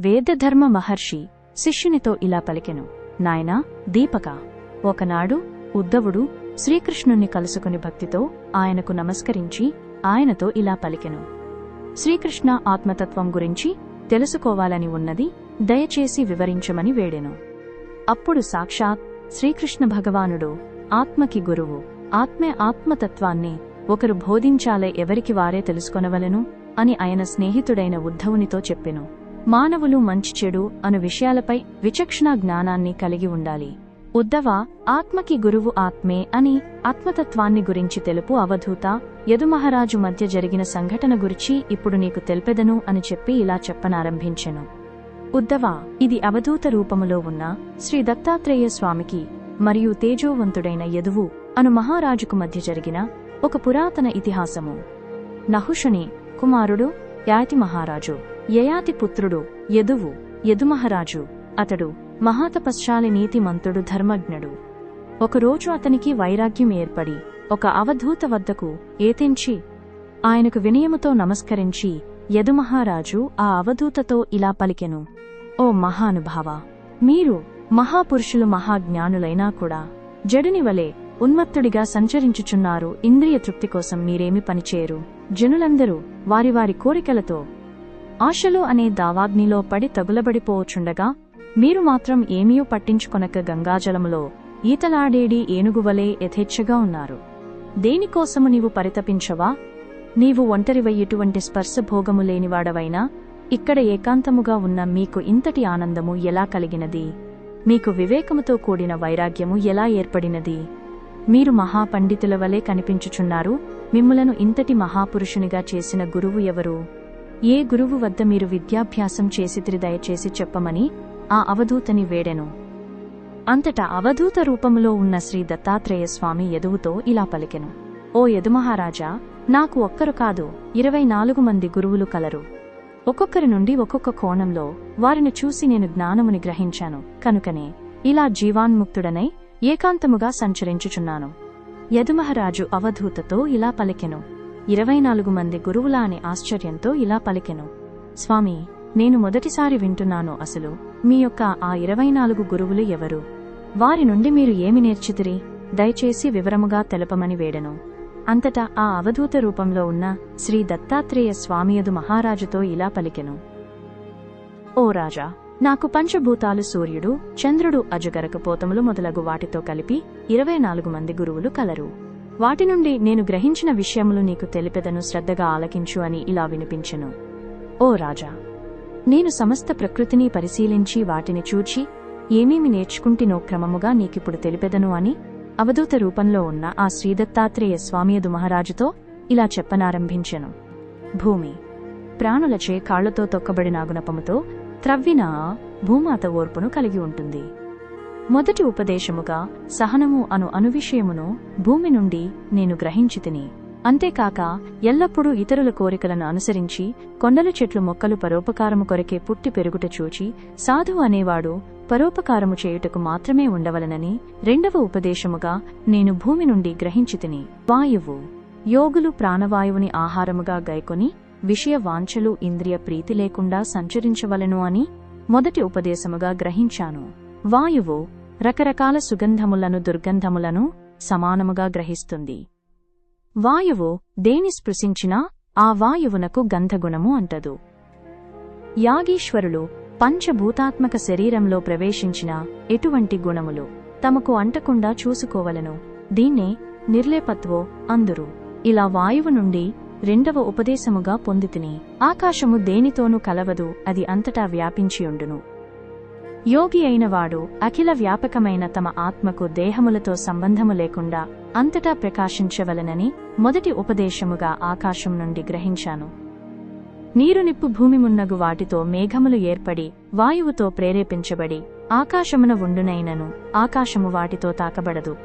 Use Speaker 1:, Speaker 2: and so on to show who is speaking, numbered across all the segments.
Speaker 1: వేదధర్మ మహర్షి శిష్యునితో ఇలా పలికెను. నాయనా దీపక? ఒకనాడు ఉద్ధవుడు శ్రీకృష్ణుణ్ణి కలుసుకుని భక్తితో ఆయనకు నమస్కరించి ఆయనతో ఇలా పలికెను. శ్రీకృష్ణ ఆత్మతత్వం గురించి తెలుసుకోవాలని ఉన్నది దయచేసి వివరించమని వేడెను. అప్పుడు సాక్షాత్ శ్రీకృష్ణ భగవానుడు ఆత్మకి గురువు ఆత్మే ఆత్మతత్వాన్ని ఒకరు బోధించాలే ఎవరికి వారే తెలుసుకొనవలెను అని ఆయన స్నేహితుడైన ఉద్ధవునితో చెప్పెను. మానవులు మంచి చెడు అను విషయాలపై విచక్షణ జ్ఞానాన్ని కలిగి ఉండాలి. ఉద్ధవ ఆత్మకి గురువు ఆత్మే అని ఆత్మతత్వాన్ని గురించి తెలుపు అవధూత యదుమహారాజు మధ్య జరిగిన సంఘటన గురించి ఇప్పుడు నీకు తెల్పెదను అని చెప్పి ఇలా చెప్పనారంభించెను. ఉద్దవ ఇది అవధూత రూపములో ఉన్న శ్రీ దత్తాత్రేయ స్వామికి మరియు తేజోవంతుడైన యదువు అను మహారాజుకు మధ్య జరిగిన ఒక పురాతన ఇతిహాసము. నహుషుని కుమారుడు యాతి మహారాజు. యయాతి పుత్రుడు యదువు యదుమహారాజు. అతడు మహాతపశ్శాలి నీతిమంతుడు ధర్మజ్ఞుడు. ఒకరోజు అతనికి వైరాగ్యం ఏర్పడి ఒక అవధూత వద్దకు ఏతించి ఆయనకు వినయముతో నమస్కరించి యదుమహారాజు ఆ అవధూతతో ఇలా పలికెను. ఓ మహానుభావ మీరు మహాపురుషులు మహాజ్ఞానులైనా కూడా జడుని వలె ఉన్మత్తుడిగా సంచరించుచున్నారు ఇంద్రియ తృప్తి కోసం మీరేమి పనిచేయరు? జనులందరూ వారి వారి కోరికలతో ఆశలు అనే దావాగ్నిలో పడి తగులబడిపోవచుండగా మీరు మాత్రం ఏమీ పట్టించుకొనక గంగాజలములో ఈతలాడేడి ఏనుగువలే యథేచ్ఛగా ఉన్నారు. దేనికోసము నీవు పరితపించవా? నీవు ఒంటరివై ఇటువంటి స్పర్శ భోగము లేనివాడవైనా ఇక్కడ ఏకాంతముగా ఉన్న మీకు ఇంతటి ఆనందము ఎలా కలిగినది? మీకు వివేకముతో కూడిన వైరాగ్యము ఎలా ఏర్పడినది? మీరు మహాపండితుల వలె కనిపించుచున్నారు మిమ్ములను ఇంతటి మహాపురుషునిగా చేసిన గురువు ఎవరు? ఏ గురువు వద్ద మీరు విద్యాభ్యాసం చేసితిరి దయచేసి చెప్పమని ఆ అవధూతని వేడెను. అంతటా అవధూత రూపములో ఉన్న శ్రీ దత్తాత్రేయ స్వామి యదువుతో ఇలా పలికెను. ఓ యదుమహారాజా నాకు ఒక్కరు కాదు ఇరవై నాలుగు మంది గురువులు కలరు. ఒక్కొక్కరి నుండి ఒక్కొక్క కోణంలో వారిని చూసి నేను జ్ఞానముని గ్రహించాను. కనుకనే ఇలా జీవాన్ముక్తుడనై ఏకాంతముగా సంచరించుచున్నాను. యదుమహారాజు అవధూతతో ఇలా పలికెను. ఇరవై నాలుగు మంది గురువులా అనే ఆశ్చర్యంతో ఇలా పలికెను. స్వామి నేను మొదటిసారి వింటున్నాను అసలు. మీ యొక్క ఆ ఇరవై నాలుగు గురువులు ఎవరు? వారి నుండి మీరు ఏమి నేర్చితిరి? దయచేసి వివరముగా తెలపమని వేడెను. అంతటా ఆ అవధూత రూపంలో ఉన్న శ్రీ దత్తాత్రేయ స్వామియదు మహారాజుతో ఇలా పలికెను. ఓ రాజా నాకు పంచభూతాలు సూర్యుడు చంద్రుడు అజగరకపోతములు మొదలగు వాటితో కలిపి ఇరవై నాలుగు మంది గురువులు కలరు. వాటి నుండి నేను గ్రహించిన విషయములు నీకు తెలిపెదను శ్రద్ధగా ఆలకించు అని ఇలా వినిపించెను. ఓ రాజా నేను సమస్త ప్రకృతిని పరిశీలించి వాటిని చూచి ఏమేమి నేర్చుకుంటినో క్రమముగా నీకిప్పుడు తెలిపెదను అని అవధూత రూపంలో ఉన్న ఆ శ్రీదత్తాత్రేయ స్వామియదు మహారాజుతో ఇలా చెప్పనారంభించెను. భూమి ప్రాణులచే కాళ్ళతో తొక్కబడిన గుణపముతో త్రవ్విన భూమాత ఓర్పును కలిగి ఉంటుంది. మొదటి ఉపదేశముగా సహనము అను అనువిషయమును భూమి నుండి నేను గ్రహించి తిని అంతేకాక ఎల్లప్పుడూ ఇతరుల కోరికలను అనుసరించి కొండల చెట్లు మొక్కలు పరోపకారము కొరకే పుట్టి పెరుగుట చూచి సాధువు అనేవాడు పరోపకారము చేయుటకు మాత్రమే ఉండవలనని రెండవ ఉపదేశముగా నేను భూమి నుండి గ్రహించి తిని వాయువు యోగులు ప్రాణవాయువుని ఆహారముగా గైకొని విషయ వాంఛలు ఇంద్రియ ప్రీతి లేకుండా సంచరించవలను అని మొదటి ఉపదేశముగా గ్రహించాను. వాయువు రకరకాల సుగంధములను దుర్గంధములను సమానముగా గ్రహిస్తుంది. వాయువు దేని స్పృశించినా ఆ వాయువునకు గంధగుణము అంటదు. యాగీశ్వరులు పంచభూతాత్మక శరీరంలో ప్రవేశించిన ఎటువంటి గుణములు తమకు అంటకుండా చూసుకోవలను. దీన్నే నిర్లేపత్వో అందురు. ఇలా వాయువు నుండి రెండవ ఉపదేశముగా పొందితిని. ఆకాశము దేనితోనూ కలవదు అది అంతటా వ్యాపించియుండును. యోగి అయినవాడు అఖిల వ్యాపకమైన తమ ఆత్మకు దేహములతో సంబంధము లేకుండా అంతటా ప్రకాశించవలనని మొదటి ఉపదేశముగా ఆకాశం నుండి గ్రహించాను. నీరునిప్పు భూమిమున్నగు వాటితో మేఘములు ఏర్పడి వాయువుతో ప్రేరేపించబడి ఆకాశమున ఉండునైనను ఆకాశము వాటితో తాకబడదు.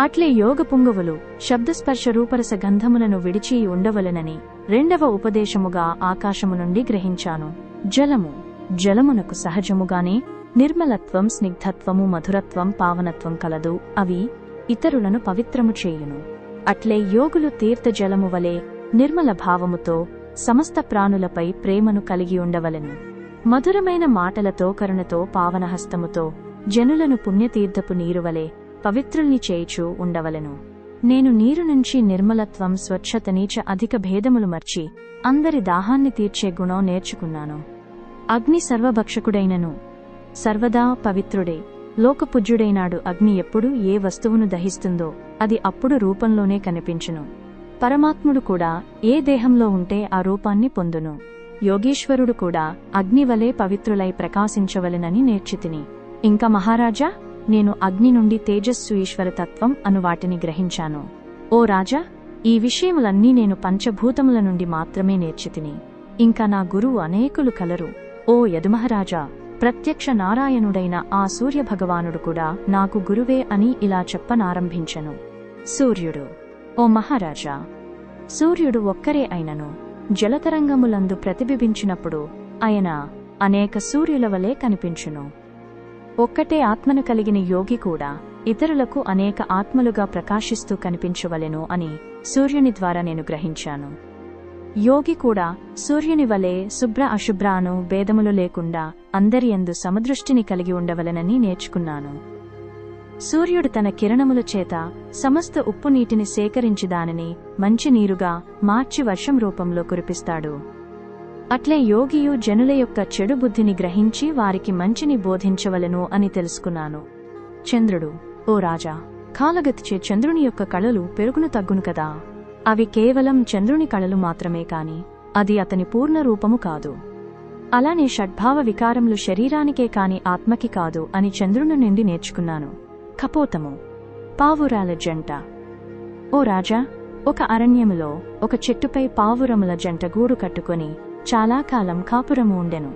Speaker 1: అట్లే యోగ పుంగవులు శబ్దస్పర్శ రూపరస గంధములను విడిచి ఉండవలనని రెండవ ఉపదేశముగా ఆకాశము నుండి గ్రహించాను. జలము జలమునకు సహజముగానే నిర్మలత్వం స్నిగ్ధత్వము మధురత్వం పావనత్వం కలదు. అవి ఇతరులను పవిత్రము చేయును. అట్లే యోగులు తీర్థ జలము వలె నిర్మల భావముతో సమస్త ప్రాణులపై ప్రేమను కలిగి ఉండవలెను. మధురమైన మాటలతో కరుణతో పావనహస్తముతో జనులను పుణ్యతీర్థపు నీరువలే పవిత్రుల్ని చేయిచూ ఉండవలెను. నేను నీరు నుంచి నిర్మలత్వం స్వచ్ఛత నీచ అధిక భేదములు మర్చి అందరి దాహాన్ని తీర్చే గుణం నేర్చుకున్నాను. అగ్ని సర్వభక్షకుడైనను. సర్వదా పవిత్రుడే. లోకపుజ్యుడైనాడు అగ్ని ఎప్పుడు ఏ వస్తువును దహిస్తుందో అది అప్పుడు రూపంలోనే కనిపించును. పరమాత్ముడు కూడా ఏ దేహంలో ఉంటే ఆ రూపాన్ని పొందును. యోగేశ్వరుడు కూడా అగ్నివలే పవిత్రులై ప్రకాశించవలెనని నేర్చితిని. ఇంకా మహారాజా నేను అగ్ని నుండి తేజస్సు ఈశ్వర తత్వం అను వాటిని గ్రహించాను. ఓ రాజా ఈ విషయములన్నీ నేను పంచభూతముల నుండి మాత్రమే నేర్చితిని. ఇంకా నా గురువు అనేకులు కలరు. ఓ యదుమహారాజా ప్రత్యక్ష నారాయణుడైన ఆ సూర్యభగవానుడు కూడా నాకు గురువే అని ఇలా చెప్పనారంభించెను. సూర్యుడు ఓ మహారాజా సూర్యుడు ఒక్కరే అయినను జలతరంగములందు ప్రతిబింబించినప్పుడు ఆయన అనేక సూర్యుల వలె కనిపించును. ఒక్కటే ఆత్మను కలిగిన యోగి కూడా ఇతరులకు అనేక ఆత్మలుగా ప్రకాశిస్తూ కనిపించవలెను అని సూర్యుని ద్వారా నేను గ్రహించాను. యోగి కూడా సూర్యుని వలె శుభ్ర అశుభ్రాను భేదములు లేకుండా అందరి యందు సమదృష్టిని కలిగి ఉండవలెనని నేర్చుకున్నాను. సూర్యుడు తన కిరణముల చేత సమస్త ఉప్పు నీటిని సేకరించి దానిని మంచినీరుగా మార్చి వర్షం రూపంలో కురిపిస్తాడు. అట్లే యోగియు జనుల యొక్క చెడు బుద్ధిని గ్రహించి వారికి మంచిని బోధించవలను అని తెలుసుకున్నాను. చంద్రుడు ఓ రాజా కాలగతిచే చంద్రుని యొక్క కళలు పెరుగును తగ్గును కదా? అవి కేవలం చంద్రుని కళలు మాత్రమే కాని అది అతని పూర్ణ రూపము కాదు. అలానే షడ్భావ వికారములు శరీరానికే కాని ఆత్మకి కాదు అని చంద్రుని నుండి నేర్చుకున్నాను. కపోతము. పావురాల జంట. ఓ రాజా ఒక అరణ్యములో ఒక చెట్టుపై పావురముల జంట గూడు కట్టుకొని చాలా కాలం కాపురము ఉండెను.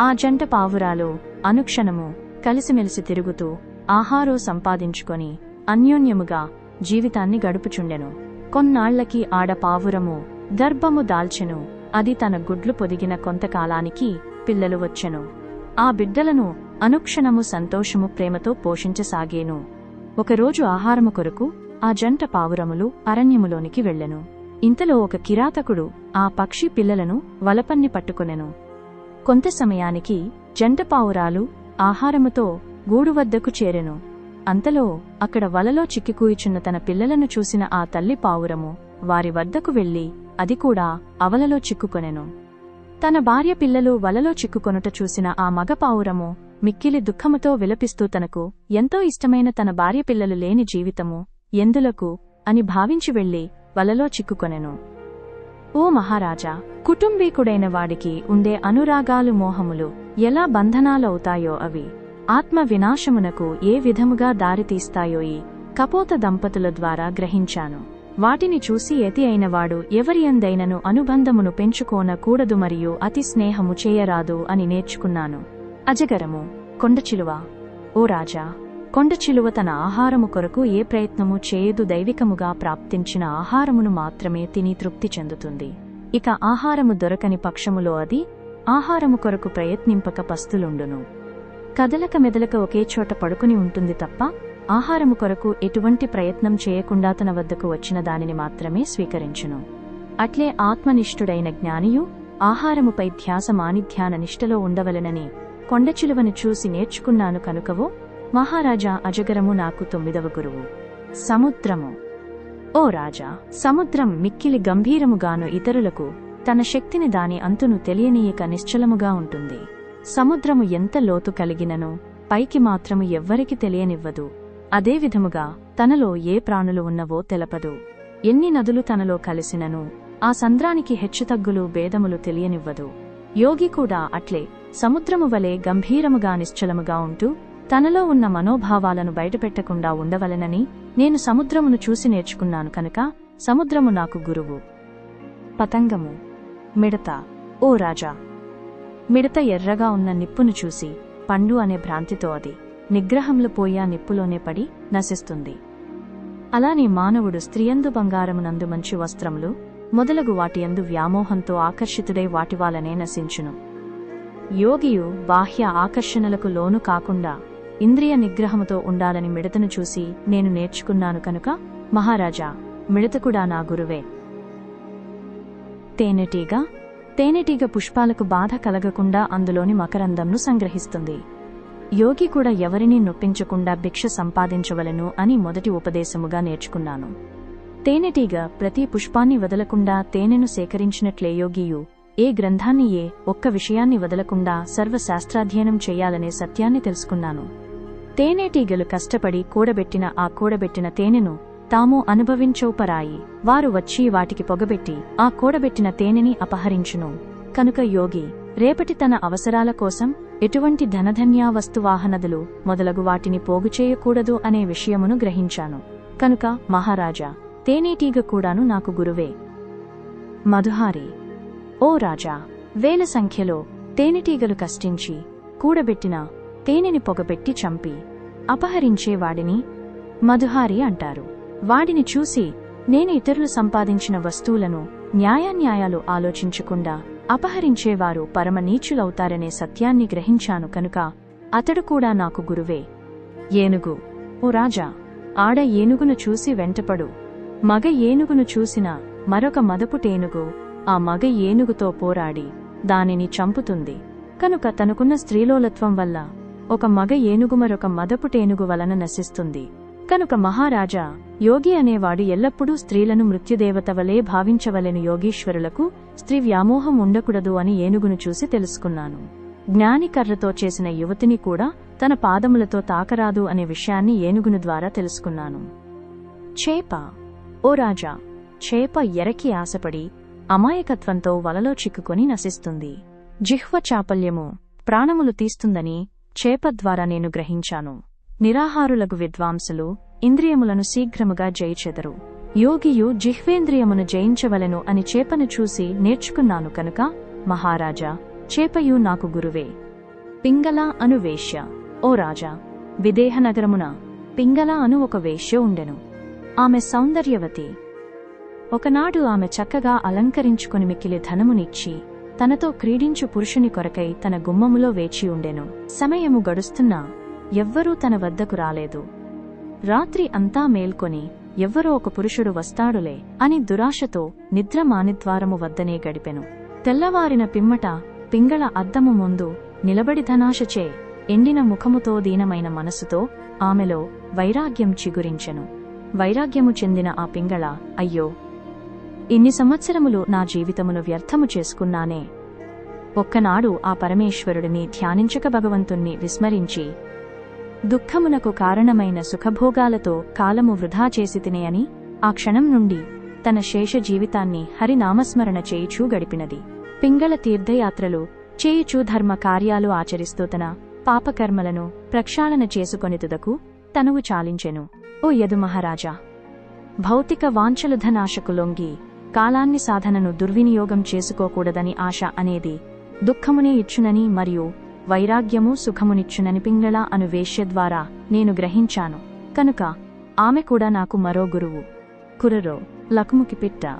Speaker 1: ఆ జంట పావురాలు అనుక్షణము కలిసిమెలిసి తిరుగుతూ ఆహారో సంపాదించుకొని అన్యోన్యముగా జీవితాన్ని గడుపుచుండెను. కొన్నాళ్ళకి ఆడ పావురము గర్భము దాల్చెను. అది తన గుడ్లు పొదిగిన కొంతకాలానికి పిల్లలు వచ్చెను. ఆ బిడ్డలను అనుక్షణము సంతోషము ప్రేమతో పోషించసాగేను. ఒకరోజు ఆహారము కొరకు ఆ జంట పావురములు అరణ్యములోనికి వెళ్ళెను. ఇంతలో ఒక కిరాతకుడు ఆ పక్షి పిల్లలను వలపన్ని పట్టుకొనెను. కొంత సమయానికి జంట పావురాలు ఆహారముతో గూడు వద్దకు చేరెను. అంతలో అక్కడ వలలో చిక్కికూయిచున్న తన పిల్లలను చూసిన ఆ తల్లి పావురము వారి వద్దకు వెళ్ళి అది కూడా అవలలో చిక్కుకొనెను. తన భార్య పిల్లలు వలలో చిక్కుకొనుట చూసిన ఆ మగ పావురము మిక్కిలి దుఃఖముతో విలపిస్తూ తనకు ఎంతో ఇష్టమైన తన భార్య పిల్లలు లేని జీవితము ఎందులకు అని భావించి వెళ్ళి వలలో చిక్కుకొనెను. ఓ మహారాజా కుటుంబీకుడైన వాడికి ఉండే అనురాగాలు మోహములు ఎలా బంధనాలవుతాయో అవి. ఆత్మ వినాశమునకు ఏ విధముగా దారితీస్తాయో కపోత దంపతుల ద్వారా గ్రహించాను. వాటిని చూసి ఎతి అయినవాడు ఎవరియందైనను అనుబంధమును పెంచుకోనకూడదు మరియు అతి స్నేహము చేయరాదు అని నేర్చుకున్నాను. అజగరము కొండచిలువ ఓ రాజా కొండచిలువ తన ఆహారము కొరకు ఏ ప్రయత్నము చేయదు దైవికముగా ప్రాప్తించిన ఆహారమును మాత్రమే తిని తృప్తి చెందుతుంది. ఇక ఆహారము దొరకని పక్షములో అది ఆహారము కొరకు ప్రయత్నింపక పస్తులుండును. కదలక మెదలక ఒకే చోట పడుకుని ఉంటుంది తప్ప ఆహారము కొరకు ఎటువంటి ప్రయత్నం చేయకుండా తన వద్దకు వచ్చిన దానిని మాత్రమే స్వీకరించును. అట్లే ఆత్మనిష్ఠుడైన జ్ఞానియు ఆహారముపై ధ్యాస మానిధ్యాన నిష్ఠలో ఉండవలెనని కొండచిలువను చూసి నేర్చుకున్నాను కనుకవో మహారాజా అజగరము నాకు తొమ్మిదవ గురువు. సముద్రము. ఓ రాజా సముద్రం మిక్కిలి గంభీరముగాను ఇతరులకు తన శక్తిని దాని అంతును తెలియనీయక నిశ్చలముగా ఉంటుంది. సముద్రము ఎంత లోతు కలిగిననో పైకి మాత్రము ఎవ్వరికి తెలియనివ్వదు. అదే విధముగా తనలో ఏ ప్రాణులు ఉన్నవో తెలపదు. ఎన్ని నదులు తనలో కలిసినను ఆ సంద్రానికి హెచ్చుతగ్గులు భేదములు తెలియనివ్వదు. యోగి కూడా అట్లే సముద్రము వలె గంభీరముగా నిశ్చలముగా ఉంటూ తనలో ఉన్న మనోభావాలను బయటపెట్టకుండా ఉండవలెనని నేను సముద్రమును చూసి నేర్చుకున్నాను కనుక సముద్రము నాకు గురువు. పతంగము. మిడత. ఓ రాజా! మిడత ఎర్రగా ఉన్న నిప్పును చూసి పండు అనే భ్రాంతితో అది నిగ్రహంలో పోయా నిప్పులోనే పడి నశిస్తుంది. అలానే మానవుడు స్త్రీయందు బంగారమునందు మంచి వస్త్రములు మొదలగు వాటియందు వ్యామోహంతో ఆకర్షితుడై వాటివాలనే నశించును. యోగియు బాహ్య ఆకర్షణలకు లోను కాకుండా ఇంద్రియ నిగ్రహముతో ఉండాలని మిడతను చూసి నేను నేర్చుకున్నాను కనుక మహారాజా మిడత కూడా నా గురువే. తేనెటీగ తేనెటీగ పుష్పాలకు బాధ కలగకుండా అందులోని మకరందంను సంగ్రహిస్తుంది. యోగి కూడా ఎవరినీ నొప్పించకుండా భిక్ష సంపాదించవలను అని మొదటి ఉపదేశముగా నేర్చుకున్నాను. తేనెటీగ ప్రతి పుష్పాన్ని వదలకుండా తేనెను సేకరించినట్లే యోగియు ఏ గ్రంథాన్ని ఏ ఒక్క విషయాన్ని వదలకుండా సర్వశాస్త్రాధ్యయనం చేయాలనే సత్యాన్ని తెలుసుకున్నాను. తేనెటీగలు కష్టపడి కూడబెట్టిన ఆ కూడబెట్టిన తేనెను తాము అనుభవించోపరాయి. వారు వచ్చి వాటికి పొగబెట్టి ఆ కూడబెట్టిన తేనెని అపహరించును. కనుక యోగి రేపటి తన అవసరాల కోసం ఎటువంటి ధనధన్యా వస్తువాహనదులు మొదలగు వాటిని పోగుచేయకూడదు అనే విషయమును గ్రహించాను. కనుక మహారాజా తేనెటీగ కూడాను నాకు గురువే. మధుహారి ఓ రాజా వేల సంఖ్యలో తేనెటీగలు కష్టించి కూడబెట్టిన తేనెని పొగబెట్టి చంపి అపహరించే వాడిని మధుహారి అంటారు. వాడిని చూసి నేను ఇతరులు సంపాదించిన వస్తువులను న్యాయాన్యాయాలు ఆలోచించకుండా అపహరించేవారు పరమ నీచులవుతారనే సత్యాన్ని గ్రహించాను కనుక అతడు కూడా నాకు గురువే. ఏనుగు. ఓ రాజా ఆడ ఏనుగును చూసి వెంటపడు. మగ ఏనుగును చూసిన మరొక మదపుటేనుగు ఆ మగ ఏనుగుతో పోరాడి దానిని చంపుతుంది. కనుక తనకున్న స్త్రీలోలత్వం వల్ల ఒక మగ ఏనుగు మరొక మదపుటేనుగు వలన నశిస్తుంది. కనుక మహారాజా యోగి అనేవాడు ఎల్లప్పుడూ స్త్రీలను మృత్యుదేవత వలే భావించవలెను యోగీశ్వరులకు స్త్రీ వ్యామోహం ఉండకూడదు అని ఏనుగును చూసి తెలుసుకున్నాను. జ్ఞాని కర్రతో చేసిన యువతిని కూడా తన పాదములతో తాకరాదు అనే విషయాన్ని ఏనుగును ద్వారా తెలుసుకున్నాను. చేప. ఓ రాజా చేప ఎరకి ఆశపడి అమాయకత్వంతో వలలో చిక్కుకొని నశిస్తుంది. జిహ్వ చాపల్యము ప్రాణములు తీస్తుందని చేప ద్వారా నేను గ్రహించాను. నిరాహారులగు విద్వాంసులు ఇంద్రియములను శీఘ్రముగా జయించెదరు. యోగియు జిహ్వేంద్రియమును జయించవలెను అని చేపను చూసి నేర్చుకున్నాను కనుక మహారాజా చేపయు నాకు గురువే. పింగళ అను వేశ్య. ఓ రాజా విదేహనగరమున పింగళ అను ఒక వేశ్య ఉండెను. ఆమె సౌందర్యవతి. ఒకనాడు ఆమె చక్కగా అలంకరించుకుని మిక్కిలి ధనమునిచ్చి తనతో క్రీడించు పురుషుని కొరకై తన గుమ్మములో వేచి ఉండెను. సమయము గడుస్తున్నా ఎవ్వరూ తన వద్దకు రాలేదు. రాత్రి అంతా మేల్కొని ఎవ్వరో ఒక పురుషుడు వస్తాడులే అని దురాశతో నిద్ర మానిద్వారము వద్దనే గడిపెను. తెల్లవారిన పిమ్మట పింగళ అద్దము ముందు నిలబడి ధనాశచే ఎండిన ముఖముతో దీనమైన మనసుతో ఆమెలో వైరాగ్యం చిగురించెను. వైరాగ్యము చెందిన ఆ పింగళ అయ్యో! ఇన్ని సంవత్సరములు నా జీవితమును వ్యర్థము చేసుకున్నానే. ఒక్కనాడు ఆ పరమేశ్వరుడిని ధ్యానించక భగవంతుణ్ణి విస్మరించి దుఃఖమునకు కారణమైన సుఖభోగాలతో కాలము వృధా చేసి తినేయని ఆ క్షణం నుండి తన శేష జీవితాన్ని హరినామస్మరణ చేయుచూ గడిపినది. పింగళ తీర్థయాత్రలు చేయుచూ ధర్మ కార్యాలు ఆచరిస్తూ తన పాపకర్మలను ప్రక్షాళన చేసుకొనితుదకు తనువు చాలించెను. ఓ యదుమహారాజా! భౌతిక వాంఛలుధనాశకు లొంగి కాలాన్ని సాధనను దుర్వినియోగం చేసుకోకూడదని ఆశ అనేది దుఃఖమునే ఇచ్చునని మరియు వైరాగ్యము సుఖమునిచ్చునని పింగళ అను వేష్య ద్వారా నేను గ్రహించాను. కనుక ఆమె కూడా నాకు మరో గురువు. కురరో లకుముకి పిట్ట.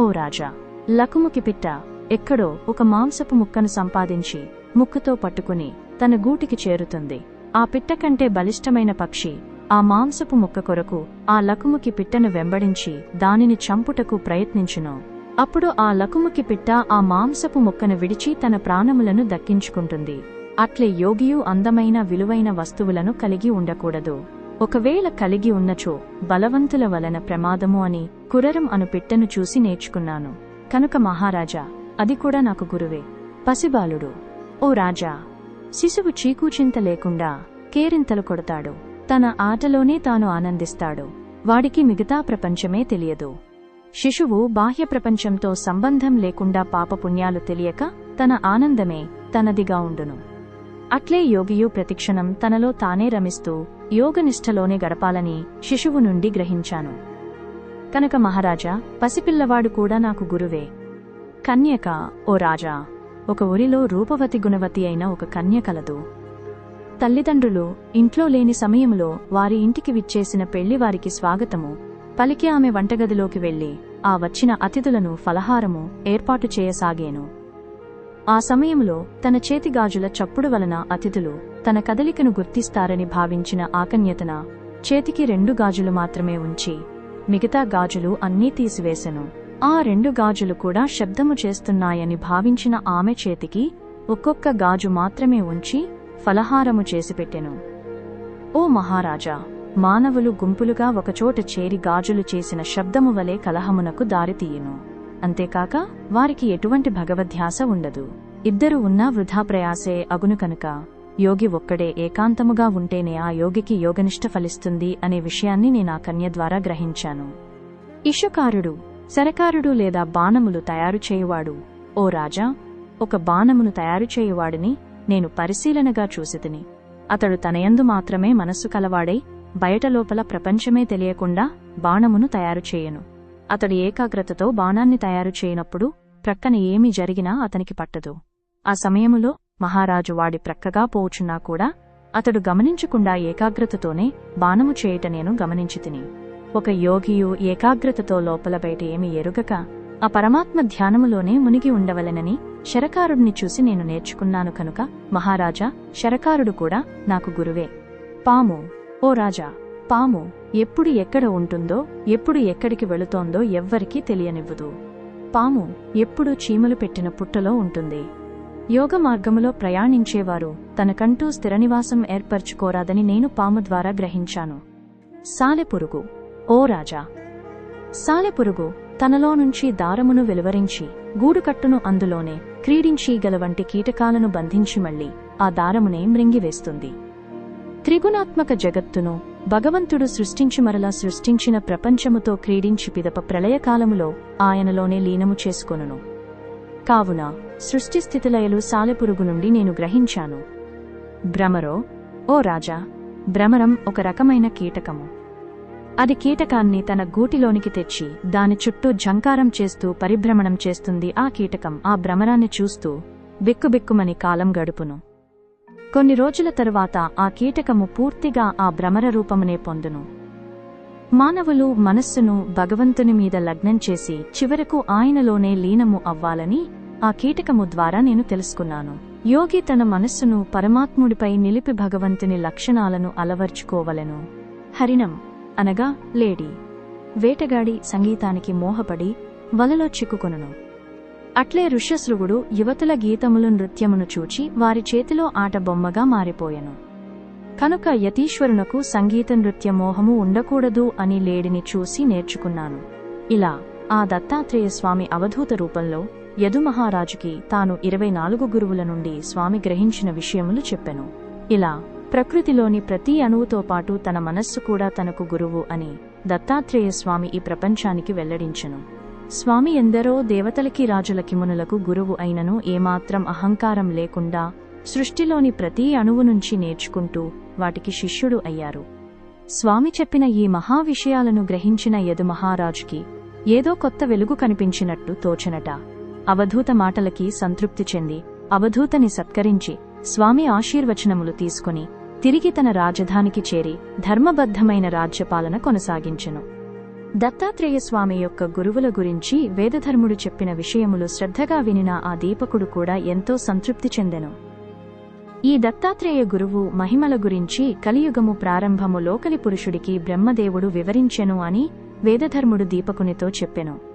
Speaker 1: ఓ రాజా లకుముకి పిట్ట. ఎక్కడో ఒక మాంసపు ముక్కను సంపాదించి ముక్కుతో పట్టుకుని తన గూటికి చేరుతుంది. ఆ పిట్ట కంటే బలిష్టమైన పక్షి ఆ మాంసపు ముక్క కొరకు ఆ లకుముకి పిట్టను వెంబడించి దానిని చంపుటకు ప్రయత్నించును. అప్పుడు ఆ లకుముకి పిట్ట ఆ మాంసపు ముక్కను విడిచి తన ప్రాణములను దక్కించుకుంటుంది. అట్లే యోగియు అందమైన విలువైన వస్తువులను కలిగి ఉండకూడదు. ఒకవేళ కలిగి ఉన్నచో బలవంతుల వలన ప్రమాదము అని కురరం అను పిట్టను చూసి నేర్చుకున్నాను. కనుక మహారాజా అది కూడా నాకు గురువే. పసిబాలుడు. ఓ రాజా శిశువు చీకూచింత లేకుండా కేరింతలు కొడతాడు. తన ఆటలోనే తాను ఆనందిస్తాడు. వాడికి మిగతా ప్రపంచమే తెలియదు. శిశువు బాహ్య ప్రపంచంతో సంబంధం లేకుండా పాపపుణ్యాలు తెలియక తన ఆనందమే తనదిగా ఉండును. అట్లే యోగియు ప్రతిక్షణం తనలో తానే రమిస్తూ యోగనిష్టలోనే గడపాలని శిశువు నుండి గ్రహించాను. కనుక మహారాజా పసిపిల్లవాడు కూడా నాకు గురువే. కన్యక ఓ రాజా ఒక ఊరిలో రూపవతి గుణవతి అయిన ఒక కన్య కలదు. తల్లిదండ్రులు ఇంట్లో లేని సమయంలో వారి ఇంటికి విచ్చేసిన పెళ్ళివారికి స్వాగతము పలికి ఆమె వంటగదిలోకి వెళ్ళి ఆ వచ్చిన అతిథులను ఫలహారము ఏర్పాటు చేయసాగాను. ఆ సమయంలో తన చేతిగాజుల చప్పుడు వలన అతిథులు తన కదలికను గుర్తిస్తారని భావించిన ఆకన్యతన చేతికి రెండు గాజులు మాత్రమే ఉంచి మిగతా గాజులు అన్నీ తీసివేశెను ఆ రెండు గాజులు కూడా శబ్దము చేస్తున్నాయని భావించిన ఆమె చేతికి ఒక్కొక్క గాజు మాత్రమే ఉంచి ఫలహారము చేసిపెట్టెను. ఓ మహారాజా! మానవులు గుంపులుగా ఒకచోట చేరి గాజులు చేసిన శబ్దము వలె కలహమునకు దారితీయును. అంతేకాక వారికి ఎటువంటి భగవధ్యాస ఉండదు. ఇద్దరు ఉన్నా వృధా ప్రయాసే అగును కనుక యోగి ఒక్కడే ఏకాంతముగా ఉంటేనే ఆ యోగికి యోగనిష్ట ఫలిస్తుంది అనే విషయాన్ని నేనా కన్య ద్వారా గ్రహించాను. ఇషుకారుడు సరకారుడు లేదా బాణములు తయారు చేయువాడు ఓ రాజా ఒక బాణమును తయారు చేయువాడిని నేను పరిశీలనగా చూసితిని. అతడు తనయందు మాత్రమే మనస్సు కలవాడై బయట లోపల ప్రపంచమే తెలియకుండా బాణమును తయారు చేయను. అతడు ఏకాగ్రతతో బాణాన్ని తయారు చేయనప్పుడు ప్రక్కన ఏమి జరిగినా అతనికి పట్టదు. ఆ సమయములో మహారాజు వాడి ప్రక్కగా పోవుచున్నా కూడా అతడు గమనించకుండా ఏకాగ్రతతోనే బాణము చేయుట నేను గమనించితిని. ఒక యోగియు ఏకాగ్రతతో లోపల బయట ఏమి ఎరుగక ఆ పరమాత్మ ధ్యానములోనే మునిగి ఉండవలెనని శరకారుడిని చూసి నేను నేర్చుకున్నాను కనుక మహారాజా శరకారుడు కూడా నాకు గురువే. పాము ఓ రాజా పాము ఎప్పుడు ఎక్కడ ఉంటుందో ఎప్పుడు ఎక్కడికి వెళుతోందో ఎవ్వరికీ తెలియనివ్వదు. పాము ఎప్పుడూ చీమలు పెట్టిన పుట్టలో ఉంటుంది. యోగ మార్గములో ప్రయాణించేవారు తనకంటూ స్థిరనివాసం ఏర్పరచుకోరాదని నేను పాము ద్వారా గ్రహించాను. సాలెపురుగు ఓ రాజా! సాలెపురుగు తనలో నుంచి దారమును వెలువరించి గూడుకట్టును అందులోనే క్రీడించి గల వంటి కీటకాలను బంధించి మళ్ళీ ఆ దారమునే మృంగివేస్తుంది. త్రిగుణాత్మక జగత్తును భగవంతుడు సృష్టించి మరలా సృష్టించిన ప్రపంచముతో క్రీడించి పిదప ప్రళయకాలములో ఆయనలోనే లీనము చేసుకొనును. కావున సృష్టిస్థితిలయలు సాలెపురుగు నుండి నేను గ్రహించాను. భ్రమరో ఓ రాజా భ్రమరం ఒక రకమైన కీటకము. అది కీటకాన్ని తన గూటిలోనికి తెచ్చి దాని చుట్టూ ఝంకారం చేస్తూ పరిభ్రమణం చేస్తుంది ఆ కీటకం ఆ భ్రమరాన్ని చూస్తూ బిక్కుబిక్కుమని కాలం గడుపును. కొన్ని రోజుల తరువాత ఆ కీటకము పూర్తిగా ఆ భ్రమర రూపమునే పొందును. మానవులు మనస్సును భగవంతుని మీద లగ్నం చేసి చివరకు ఆయనలోనే లీనము అవ్వాలని ఆ కీటకము ద్వారా నేను తెలుసుకున్నాను. యోగి తన మనస్సును పరమాత్ముడిపై నిలిపి భగవంతుని లక్షణాలను అలవర్చుకోవలెను. హరిణం అనగా లేడీ. వేటగాడి సంగీతానికి మోహపడి వలలో చిక్కుకొనును. అట్లే ఋష్యశృగుడు యువతుల గీతములు నృత్యమును చూచి వారి చేతిలో ఆట బొమ్మగా మారిపోయెను. కనుక యతీశ్వరునకు సంగీత నృత్య మోహము ఉండకూడదు అని లేడిని చూసి నేర్చుకున్నాను. ఇలా ఆ దత్తాత్రేయ స్వామి అవధూత రూపంలో యదుమహారాజుకి తాను ఇరవై నాలుగు గురువుల నుండి స్వామి గ్రహించిన విషయములు చెప్పెను. ఇలా ప్రకృతిలోని ప్రతి అణువుతో పాటు తన మనస్సు కూడా తనకు గురువు అని దత్తాత్రేయ స్వామి ఈ ప్రపంచానికి వెల్లడించెను. స్వామి ఎందరో దేవతలకి రాజులకి మునులకు గురువు అయినను ఏమాత్రం అహంకారం లేకుండా సృష్టిలోని ప్రతి అణువు నుంచి నేర్చుకుంటూ వాటికి శిష్యుడు అయ్యారు. స్వామి చెప్పిన ఈ మహా విషయాలను గ్రహించిన యదు మహారాజుకి ఏదో కొత్త వెలుగు కనిపించినట్టు తోచనట. అవధూత మాటలకి సంతృప్తి చెంది అవధూతని సత్కరించి స్వామి ఆశీర్వచనములు తీసుకుని తిరిగి తన రాజధానికి చేరి ధర్మబద్ధమైన రాజ్యపాలన కొనసాగించెను. దత్తాత్రేయ స్వామి యొక్క గురువుల గురించి వేదధర్ముడు చెప్పిన విషయములు శ్రద్ధగా వినిన ఆ దీపకుడు కూడా ఎంతో సంతృప్తి చెందెను. ఈ దత్తాత్రేయ గురువు మహిమల గురించి కలియుగము ప్రారంభము లోకలి పురుషుడికి బ్రహ్మదేవుడు వివరించెను అని వేదధర్ముడు దీపకునితో చెప్పెను.